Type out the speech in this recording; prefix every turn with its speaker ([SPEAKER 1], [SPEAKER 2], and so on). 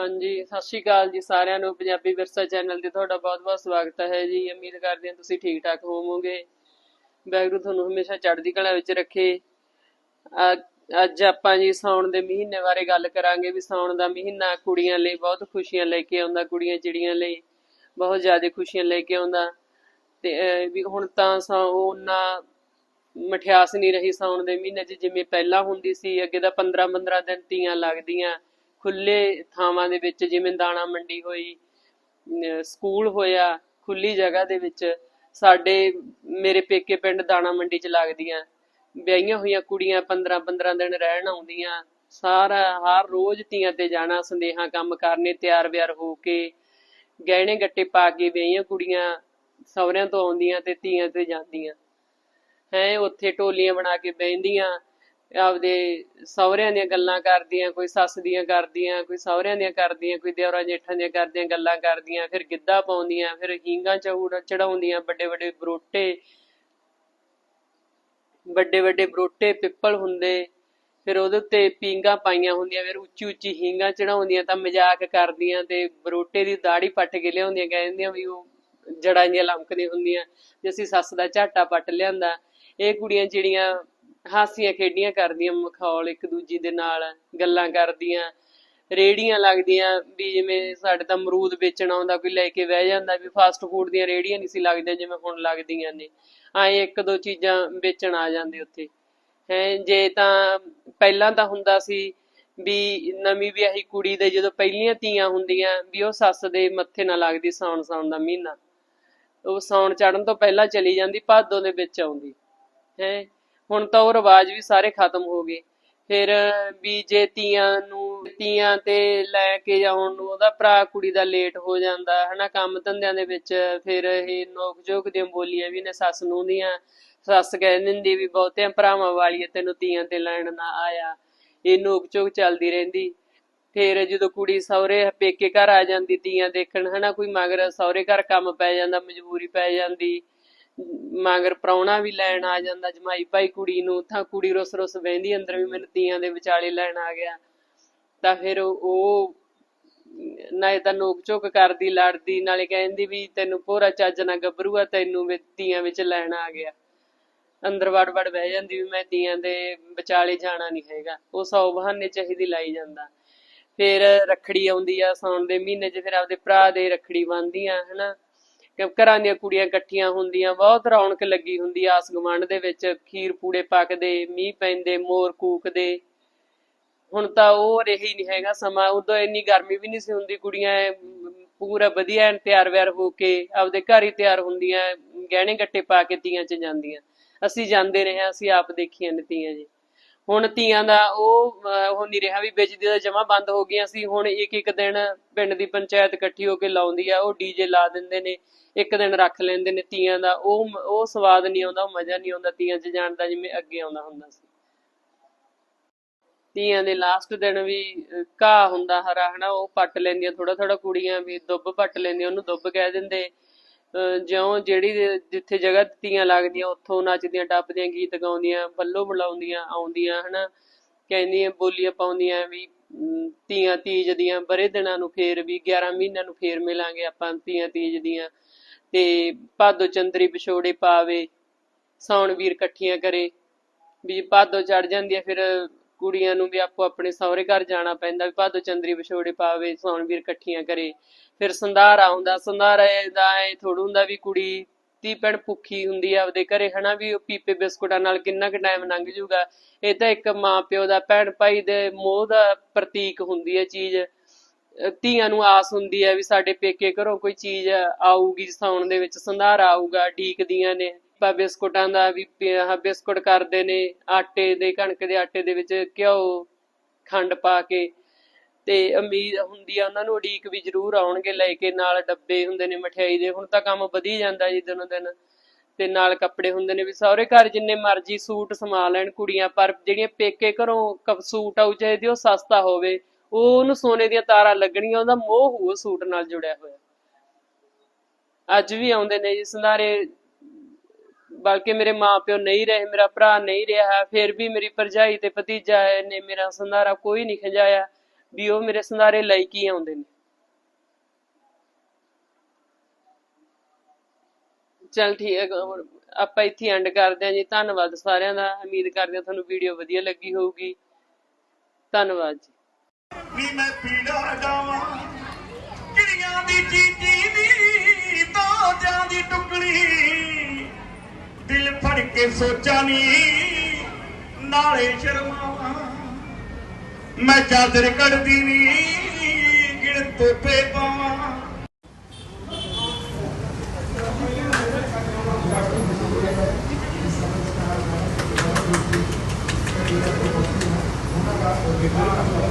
[SPEAKER 1] ਹਾਂਜੀ, ਸਤਿ ਸ਼੍ਰੀ ਅਕਾਲ ਜੀ ਸਾਰਿਆਂ ਨੂੰ, ਪੰਜਾਬੀ ਵਿਰਸਾ ਚੈਨਲ ਤੇ ਤੁਹਾਡਾ ਬਹੁਤ-ਬਹੁਤ ਸਵਾਗਤ ਹੈ ਜੀ। ਉਮੀਦ ਕਰਦੇ ਹਾਂ ਤੁਸੀਂ ਠੀਕ-ਠਾਕ ਹੋਵੋਗੇ। ਵਾਹਿਗੁਰੂ ਤੁਹਾਨੂੰ ਹਮੇਸ਼ਾ ਚੜ੍ਹਦੀ ਕਲਾ ਵਿੱਚ ਰੱਖੇ। ਅੱਜ ਆਪਾਂ ਜੀ ਸਾਉਣ ਦੇ ਮਹੀਨੇ ਬਾਰੇ ਗੱਲ ਕਰਾਂਗੇ ਵੀ ਸਾਉਣ ਦਾ ਮਹੀਨਾ ਕੁੜੀਆਂ ਲਈ ਬਹੁਤ ਖੁਸ਼ੀਆਂ ਲੈ ਕੇ ਆਉਂਦਾ, ਕੁੜੀਆਂ ਚਿੜੀਆਂ ਲਈ ਬਹੁਤ ਜ਼ਿਆਦਾ ਖੁਸ਼ੀਆਂ ਲੈ ਕੇ ਆਉਂਦਾ। ਤੇ ਵੀ ਹੁਣ ਤਾਂ ਸਾ ਉਹਨਾਂ ਮਠਿਆਸ ਨਹੀਂ ਰਹੀ ਸਾਉਣ ਦੇ ਮਹੀਨੇ 'ਚ, ਜਿਵੇਂ ਪਹਿਲਾਂ ਹੁੰਦੀ ਸੀ, ਅੱਗੇ ਦਾ 15 15 ਦਿਨ ਤੀਆਂ ਲੱਗਦੀਆਂ। ਖੁੱਲੇ ਥਾਵਾਂ ਦੇ ਵਿੱਚ, ਜਿਵੇਂ ਦਾਣਾ ਮੰਡੀ ਹੋਈ ਸਕੂਲ ਹੋਇਆ, ਖੁੱਲੀ ਜਗ੍ਹਾ ਦੇ ਵਿੱਚ ਸਾਡੇ ਮੇਰੇ ਪੇਕੇ ਪਿੰਡ ਦਾਣਾ ਮੰਡੀ 'ਚ ਲੱਗਦੀਆਂ। ਵਿਆਹੀਆਂ ਹੋਈਆਂ ਕੁੜੀਆਂ 15 15 ਦਿਨ ਰਹਿਣ ਆਉਂਦੀਆਂ। ਸਾਰਾ, ਹਰ ਰੋਜ਼ ਤੀਆਂ ਤੇ ਜਾਣਾ ਸੰਦੇਹਾ ਕੰਮ ਕਰਨੇ, ਤਿਆਰ ਬਿਆਰ ਹੋ ਕੇ ਗਹਿਣੇ ਗੱਟੇ ਪਾ ਕੇ ਵਿਆਹੀਆਂ ਕੁੜੀਆਂ ਸਹੁਰਿਆਂ ਤੋਂ ਆਉਂਦੀਆਂ ਤੇ ਤੀਆਂ ਤੇ ਜਾਂਦੀਆਂ। ਹੈ, ਉੱਥੇ ਟੋਲੀਆਂ ਬਣਾ ਕੇ ਬਹਿੰਦੀਆਂ। ਆਪਦੇ ਸਹੁਰਿਆਂ ਦੀਆਂ ਗੱਲਾਂ ਕਰਦੀਆਂ, ਕੋਈ ਸੱਸ ਦੀਆਂ ਕਰਦੀਆਂ, ਕੋਈ ਸਹੁਰਿਆਂ ਦੀਆਂ ਕਰਦੀਆਂ, ਕੋਈ ਦਿਓਰਾਂ ਜੇਠਾਂ ਦੀਆਂ ਕਰਦੀਆਂ, ਗੱਲਾਂ ਕਰਦੀਆਂ, ਫਿਰ ਗਿੱਧਾ ਪਾਉਂਦੀਆਂ, ਫਿਰ ਹੀਂਗਾ ਚੜਾਉਂਦੀਆਂ, ਵੱਡੇ ਵੱਡੇ ਬਰੋਟੇ, ਵੱਡੇ ਵੱਡੇ ਬਰੋਟੇ, ਪਿੱਪਲ ਹੁੰਦੇ, ਫਿਰ ਉਹਦੇ ਉੱਤੇ ਪੀਂਘਾਂ ਪਾਈਆਂ ਹੁੰਦੀਆਂ, ਫਿਰ ਉੱਚੀ ਉੱਚੀ ਹੀਂਗਾ ਚੜਾਉਂਦੀਆਂ, ਤਾਂ ਮਜ਼ਾਕ ਕਰਦੀਆਂ ਤੇ ਬਰੋਟੇ ਦੀ ਦਾੜੀ ਪੱਟ ਕੇ ਲਿਆਉਂਦੀਆਂ, ਕਹਿੰਦੀਆਂ ਵੀ ਉਹ ਜੜਾਂ ਜਿਹੀਆਂ ਲਮਕਦੀਆਂ ਹੁੰਦੀਆਂ ਤੇ ਅਸੀਂ ਸੱਸ ਦਾ ਝਾਟਾ ਪੱਟ ਲਿਆਂਦਾ। ਇਹ ਕੁੜੀਆਂ ਜਿਹੜੀਆਂ ਹਾਸੀਆਂ ਖੇਡੀਆਂ ਕਰਦੀਆਂ, ਮਖੌਲ ਇੱਕ ਦੂਜੀ ਦੇ ਨਾਲ ਗੱਲਾਂ ਕਰਦੀਆਂ, ਰੇੜੀਆਂ ਲੱਗਦੀਆਂ ਵੀ ਜਿਵੇਂ ਸਾਡੇ ਤਾਂ ਅਮਰੂਦ ਵੇਚਣ ਆਉਂਦਾ, ਕੋਈ ਲੈ ਕੇ ਬਹਿ ਜਾਂਦਾ ਵੀ ਫਾਸਟ ਫੂਡ ਦੀਆਂ ਰੇੜੀਆਂ ਨਹੀਂ ਸੀ ਲੱਗਦੀਆਂ ਜਿਵੇਂ ਹੁਣ ਲੱਗਦੀਆਂ ਨੇ। ਆਏ ਇੱਕ ਦੋ ਚੀਜ਼ਾਂ ਵੇਚਣ ਆ ਜਾਂਦੇ ਉੱਥੇ। ਹੈ, ਜੇ ਤਾਂ ਪਹਿਲਾਂ ਤਾਂ ਹੁੰਦਾ ਸੀ ਵੀ ਨਵੀਂ ਵਿਆਹੀ ਕੁੜੀ ਦੇ ਜਦੋਂ ਪਹਿਲੀਆਂ ਤੀਆਂ ਹੁੰਦੀਆਂ ਵੀ ਉਹ ਸੱਸ ਦੇ ਮੱਥੇ ਨਾ ਲੱਗਦੀ ਸਾਉਣ ਸਾਉਣ ਦਾ ਮਹੀਨਾ। ਉਹ ਸਾਉਣ ਚੜਨ ਤੋਂ ਪਹਿਲਾਂ ਚਲੀ ਜਾਂਦੀ, ਭਾਦੋਂ ਦੇ ਵਿੱਚ ਆਉਂਦੀ। ਹੈ ਹੁਣ ਤਾਂ ਉਹ ਰਿਵਾਜ ਵੀ ਸਾਰੇ ਖਤਮ ਹੋ ਗਏ। ਫਿਰ ਵੀ ਜੇ ਤੀਆਂ ਨੂੰ, ਤੀਆਂ ਤੇ ਲੈ ਕੇ ਜਾਉਣ ਨੂੰ ਉਹਦਾ ਭਰਾ ਕੁੜੀ ਦਾ ਲੇਟ ਹੋ ਜਾਂਦਾ, ਹਨਾ, ਕੰਮ ਧੰਦਿਆਂ ਦੇ ਵਿੱਚ ਫਿਰ ਇਹ ਨੋਕ ਦੀਆਂ ਬੋਲੀਆਂ ਵੀ ਨੇ, ਸੱਸ ਨੂੰ ਦੀਆਂ। ਸੱਸ ਕਹਿ ਦਿੰਦੀ ਵੀ ਬਹੁਤਿਆਂ ਭਰਾਵਾਂ ਵਾਲੀ ਤੈਨੂੰ ਤੀਆਂ ਤੇ ਲੈਣ ਨਾ ਆਇਆ। ਇਹ ਨੋਕ ਝੋਕ ਚੱਲਦੀ ਰਹਿੰਦੀ। ਫਿਰ ਜਦੋਂ ਕੁੜੀ ਸਹੁਰੇ, ਪੇਕੇ ਘਰ ਆ ਜਾਂਦੀ, ਤੀਆਂ ਦੇਖਣ, ਹਨਾ, ਕੋਈ ਮਗਰ ਸਹੁਰੇ ਘਰ ਕੰਮ ਪੈ ਜਾਂਦਾ, ਮਜਬੂਰੀ ਪੈ ਜਾਂਦੀ। ਮਗਰ ਪ੍ਰਾਹੁਣਾ ਵੀ ਲੈਣ ਆ ਜਾਂਦਾ, ਜਮਾਈ ਭਾਈ ਕੁੜੀ ਨੂੰ, ਤਾਂ ਕੁੜੀ ਰੁੱਸ ਰੁੱਸ ਬਹਿੰਦੀ ਅੰਦਰ ਵੀ ਮੈਨੂੰ ਤੀਆਂ ਦੇ ਵਿਚਾਲੇ ਲੈਣ ਆ ਗਿਆ। ਤਾਂ ਫਿਰ ਉਹ- ਉਹ ਨਾਲੇ ਤਾਂ ਨੋਕ ਝੋਕ ਕਰਦੀ, ਲੜਦੀ, ਨਾਲੇ ਕਹਿੰਦੀ ਵੀ ਤੈਨੂੰ ਭੋਰਾ ਚੱਜ ਨਾ ਗੱਭਰੂਆ, ਤੈਨੂੰ ਵੀ ਤੀਆਂ ਵਿੱਚ ਲੈਣ ਆ ਗਿਆ। ਅੰਦਰ ਵੜ ਵੜ ਬਹਿ ਜਾਂਦੀ ਵੀ ਮੈਂ ਤੀਆਂ ਦੇ ਵਿਚਾਲੇ ਜਾਣਾ ਨਹੀਂ ਹੈਗਾ। ਉਹ ਸੌ ਬਹਾਨੇ ਚਾਹੀਦੀ ਲਾਈ ਜਾਂਦਾ। ਫਿਰ ਰੱਖੜੀ ਆਉਂਦੀ ਆ, ਸਾਉਣ ਦੇ ਮਹੀਨੇ 'ਚ ਫਿਰ ਆਪਦੇ ਭਰਾ ਦੇ ਰੱਖੜੀ ਬੰਨ੍ਹਦੀਆਂ ਹਨਾ। ਕਿ ਘਰਾਂ ਦੀਆਂ ਕੁੜੀਆਂ ਇਕੱਠੀਆਂ ਹੁੰਦੀਆਂ, ਬਹੁਤ ਰੌਣਕ ਲੱਗੀ ਹੁੰਦੀ ਆ ਆਸ ਗੁਆਂਢ ਦੇ ਵਿੱਚ, ਖੀਰ ਪੂੜੇ ਪੱਕਦੇ, ਮੀਂਹ ਪੈਂਦੇ, ਮੋਰ ਕੂਕਦੇ। ਹੁਣ ਤਾਂ ਉਹ ਰਹੀ ਨਹੀਂ ਹੈਗਾ ਸਮਾਂ, ਉਦੋਂ ਇੰਨੀ ਗਰਮੀ ਵੀ ਨਹੀਂ ਸੀ ਹੁੰਦੀ ਕੁੜੀਆਂ, ਪੂਰਾ ਵਧੀਆ ਐਨ ਤਿਆਰ ਵਿਆਰ ਹੋ ਕੇ ਆਪਦੇ ਘਰ ਹੀ ਤਿਆਰ ਹੁੰਦੀਆਂ, ਗਹਿਣੇ ਗੱਟੇ ਪਾ ਕੇ ਤੀਆਂ 'ਚ ਜਾਂਦੀਆਂ। ਅਸੀਂ ਜਾਂਦੇ ਰਹੇ ਹਾਂ, ਅਸੀਂ ਆਪ ਦੇਖੀਆਂ ਨੇ ਤੀਆਂ ਜੀ। ਹੁਣ ਤੀਆਂ ਦਾ ਉਹ ਉਹ ਨਹੀਂ ਰਿਹਾ ਵੀ ਵੇਚਦੀ ਦਾ ਜਮਾ ਬੰਦ ਹੋ ਗਈਆਂ ਸੀ, ਹੁਣ ਇੱਕ ਇੱਕ ਦਿਨ ਪਿੰਡ ਦੀ ਪੰਚਾਇਤ ਇਕੱਠੀ ਹੋ ਕੇ ਲਾਉਂਦੀ ਆ, ਉਹ ਡੀਜੇ ਲਾ ਦਿੰਦੇ ਨੇ, ਇੱਕ ਦਿਨ ਰੱਖ ਲੈਂਦੇ ਨੇ ਤੀਆਂ ਦਾ, ਉਹ ਉਹ ਸਵਾਦ ਨਹੀਂ ਆਉਂਦਾ, ਉਹ ਮਜ਼ਾ ਨਹੀਂ ਆਉਂਦਾ ਤੀਆਂ 'ਚ ਜਾਣ ਦਾ, ਜਿਵੇਂ ਅੱਗੇ ਆਉਂਦਾ ਹੁੰਦਾ ਸੀ। ਤੀਆਂ ਦੇ ਲਾਸਟ ਦਿਨ ਵੀ ਘਾਹ ਹੁੰਦਾ ਹਰਾ, ਹਨਾ, ਉਹ ਪੱਟ ਲੈਂਦੀਆਂ ਥੋੜਾ ਥੋੜਾ ਕੁੜੀਆਂ ਵੀ ਦੁੱਬ ਪੱਟ ਲੈਂਦੀਆਂ, ਉਹਨੂੰ ਦੁੱਬ ਕਹਿ ਦਿੰਦੇ। ਜਿਉਂ ਜਿਹੜੀ ਦੇ- ਜਿੱਥੇ ਜਗ੍ਹਾ ਤੇ ਲੱਗਦੀਆਂ, ਉੱਥੋਂ ਨੱਚਦੀਆਂ, ਟੱਪਦੀਆਂ, ਗੀਤ ਗਾਉਂਦੀਆਂ, ਬੱਲੋ ਬੁਲਾਉਂਦੀਆਂ, ਆਉਂਦੀਆਂ, ਹਨਾ? ਕਹਿੰਦੀਆਂ, ਬੋਲੀਆਂ ਪਾਉਂਦੀਆਂ ਵੀ ਤੀਆਂ ਤੀਜ ਦੀਆਂ, ਬਰੇ ਦਿਨਾਂ ਨੂੰ ਫੇਰ ਵੀ 11 ਮਹੀਨਿਆਂ ਨੂੰ ਫੇਰ ਮਿਲਾਂਗੇ ਆਪਾਂ ਤੀਆਂ ਤੀਜ ਦੀਆਂ। ਤੇ ਭਾਦੋ ਚੰਦਰੀ ਵਿਛੋੜੇ ਪਾਵੇ, ਸਾਉਣ ਵੀਰ ਇਕੱਠੀਆਂ ਕਰੇ, ਵੀ ਭਾਦੋ ਚੜ ਜਾਂਦੀ ਹੈ ਫਿਰ ਕੁੜੀਆਂ ਨੂੰ ਵੀ ਆਪੋ ਆਪਣੇ ਸਹੁਰੇ ਘਰ ਜਾਣਾ ਪੈਂਦਾ, ਵੀ ਭਾਦੋ ਚੰਦਰੀ ਵਿਛੋੜੇ ਪਾਵੇ, ਸਾਉਣ ਵੀਰ ਇਕੱਠੀਆਂ ਕਰੇ। ਫਿਰ ਸੰਧਾਰਾ ਆਉਂਦਾ ਸੰਧਾਰੇ ਦਾ ਐ ਥੋੜ੍ਹਾ ਹੁੰਦਾ ਵੀ ਕੁੜੀ ਧੀ ਭੈਣ ਭੁੱਖੀ ਹੁੰਦੀ ਆ, ਆਪਦੇ ਘਰੇ ਹਨਾ ਵੀ ਉਹ ਪੀਪੇ ਬਿਸਕੁਟਾਂ ਨਾਲ ਕਿੰਨਾ ਕੁ ਟਾਈਮ ਲੰਘ ਜਾਊਗਾ ਇਹ ਤਾਂ ਇੱਕ ਮਾਂ ਪਿਓ ਦਾ, ਭੈਣ ਭਾਈ ਦੇ ਮੋਹ ਦਾ ਪ੍ਰਤੀਕ ਹੁੰਦੀ ਹੈ ਚੀਜ਼। ਅਹ ਧੀਆਂ ਨੂੰ ਆਸ ਹੁੰਦੀ ਹੈ ਵੀ ਸਾਡੇ ਪੇਕੇ ਘਰੋਂ ਕੋਈ ਚੀਜ਼ ਆਊਗੀ ਸਾਉਣ ਦੇ ਵਿੱਚ ਸੰਧਾਰਾ ਆਊਗਾ ਡੀਕਦੀਆਂ ਨੇ। ਪਾ ਬਿਸਕੁਟਾਂ ਦਾ ਵੀ ਆਹ ਬਿਸਕੁਟ ਕਰਦੇ ਨੇ, ਆਟੇ ਦੇ, ਕਣਕ ਦੇ ਆਟੇ ਦੇ ਵਿੱਚ ਘਿਓ, ਖੰਡ ਪਾ ਕੇ। ਤੇ ਉਮੀਦ ਹੁੰਦੀ ਆ, ਉਹਨਾਂ ਨੂੰ ਉਡੀਕ ਵੀ ਜ਼ਰੂਰ ਆਉਣਗੇ ਲੈ ਕੇ, ਨਾਲ ਡੱਬੇ ਹੁੰਦੇ ਨੇ, ਮਠਿਆਈ ਦੇ, ਹੁਣ ਤਾਂ ਕੰਮ ਵਧੀ ਜਾਂਦਾ ਜੀ ਦਿਨੋਂ ਦਿਨ, ਤੇ ਨਾਲ ਕੱਪੜੇ ਹੁੰਦੇ ਨੇ ਵੀ ਸਹੁਰੇ ਘਰ ਜਿੰਨੇ ਮਰਜ਼ੀ ਸੂਟ ਸਮਾ ਲੈਣ ਕੁੜੀਆਂ, ਪਰ ਜਿਹੜੀਆਂ ਪੇਕੇ ਘਰੋਂ ਸੂਟ ਆਉ ਚਾਹੀਦੀ ਉਹ ਸਸਤਾ ਹੋਵੇ, ਉਹ ਉਹਨੂੰ ਸੋਨੇ ਦੀਆਂ ਤਾਰਾਂ ਲੱਗਣੀਆਂ, ਉਹਦਾ ਮੋਹ ਹੋ ਸੂਟ ਨਾਲ ਜੁੜਿਆ ਹੋਇਆ। ਅੱਜ ਵੀ ਆਉਂਦੇ ਨੇ ਜੀ, ਸੰਧਾਰੇ, ਬਲਕਿ ਮੇਰੇ ਮਾਪਿਓ ਨਹੀਂ ਰਹੇ, ਮੇਰਾ ਭਰਾ ਨਹੀਂ ਰਿਹਾ, ਫਿਰ ਵੀ ਮੇਰੀ ਭਰਜਾਈ ਤੇ ਭਤੀਜਾ ਨੇ ਮੇਰਾ ਸੰਧਾਰਾ ਕੋਈ ਨਹੀਂ ਖਜਾਇਆ। ਵੀ ਉਹ ਮੇਰੇ ਸੰਧਾਰੇ ਲਈ ਕੀ ਆਉਂਦੇ ਨੇ। ਚਲ ਠੀਕ ਹੈ ਆਪਾਂ ਇੱਥੇ ਐਂਡ ਕਰਦੇ ਹਾਂ ਜੀ। ਧੰਨਵਾਦ ਸਾਰਿਆਂ ਦਾ। ਉਮੀਦ ਕਰਦੇ ਹਾਂ ਤੁਹਾਨੂੰ ਵੀਡੀਓ ਵਧੀਆ ਲੱਗੀ ਹੋਊਗੀ। ਧੰਨਵਾਦ ਜੀ।
[SPEAKER 2] ਨੀ ਮੈਂ ਪੀੜਾ ਡਾਵਾਂ ਕਿੜੀਆਂ ਦੀ ਚੀਚੀ ਦੀ ਤੋਜਾਂ ਦੀ ਟੁਕੜੀ। ਦਿਲ ਫੜ ਕੇ ਸੋਚਾਂ ਨੀ, ਨਾਲੇ ਸ਼ਰਮਾਵਾਂ। ਮੈਂ ਚਾਦਰ ਕੱਢਦੀ ਨੀ ਗਿਣ ਤੋਪੇ ਪਾਵਾਂ।
[SPEAKER 3] ਧੰਨਵਾਦ